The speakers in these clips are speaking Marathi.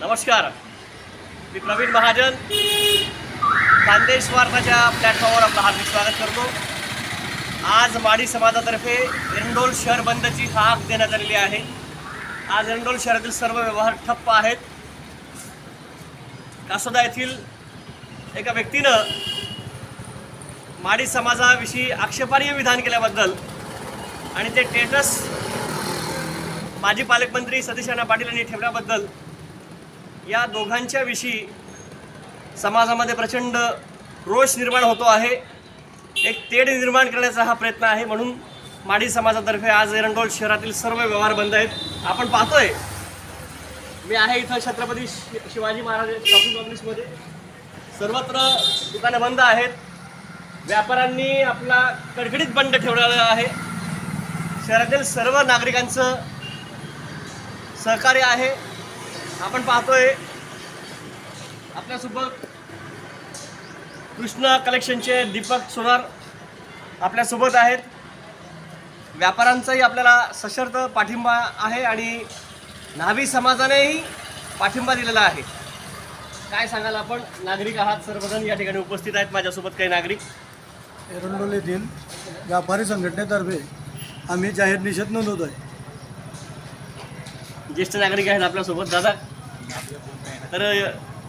नमस्कार. मी प्रवीण महाजन. खानदेश वार्ताच्या प्लॅटफॉर्मवर आपलं हार्दिक स्वागत करतो. आज माडी समाजातर्फे एरंडोल शहर बंदची हाक देण्यात आलेली आहे. आज एरंडोल शहरातील सर्व व्यवहार ठप्प आहेत. कासोदा येथील एका व्यक्तीनं माडी समाजाविषयी आक्षेपार्ह विधान केल्याबद्दल आणि ते टेटस माजी पालकमंत्री सतीश राणा पाटील यांनी ठेवल्याबद्दल या दोघांच्या विषयी समाजामध्ये प्रचंड रोष निर्माण होतो आहे. एक तेढ निर्माण करण्याचा हा प्रयत्न आहे म्हणून माडी समाजातर्फे आज एरंडोल शहरातील सर्व व्यवहार बंद आहेत. आपण पाहतोय. मी आहे इथं छत्रपती शि- शिवाजी महाराज शॉपिंग कॉम्प्लेक्समध्ये सर्वत्र दुकानं बंद आहेत. व्यापाऱ्यांनी आपला कडकडीत बंद ठेवलेला आहे. शहरातील सर्व नागरिकांचं सहकार्य आहे. आपण पाहतोय आपल्यासोबत कृष्णा कलेक्शनचे दीपक सोनार आपल्यासोबत आहेत. व्यापाऱ्यांचाही आपल्याला सशर्त पाठिंबा आहे आणि न्हावी समाजानेही पाठिंबा दिलेला आहे. काय सांगाल आपण? नागरिक आहात सर्वजण या ठिकाणी उपस्थित आहेत माझ्यासोबत काही नागरिक. एरंडोल येथील व्यापारी संघटनेतर्फे आम्ही जाहीर निषेध नोंदवतो आहे ज्येष्ठ नागरिक आहेत आपल्यासोबत. दादा तर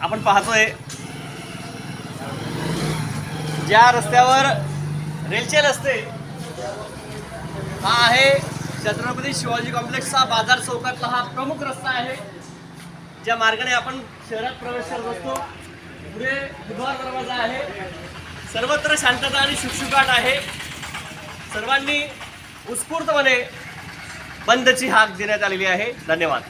आपण पाहतोय ज्या रस्त्यावर रेलचेल असते हा आहे छत्रपती शिवाजी कॉम्प्लेक्सचा बाजार चौकातला हा प्रमुख रस्ता आहे. ज्या मार्गाने आपण शहरात प्रवेश करत असतो. पुढे बुधवार दरवाजा आहे. सर्वत्र शांतता आणि शुकशुकाट आहे. सर्वांनी उत्स्फूर्तपणे बंदची हाक देण्यात आलेली आहे. धन्यवाद.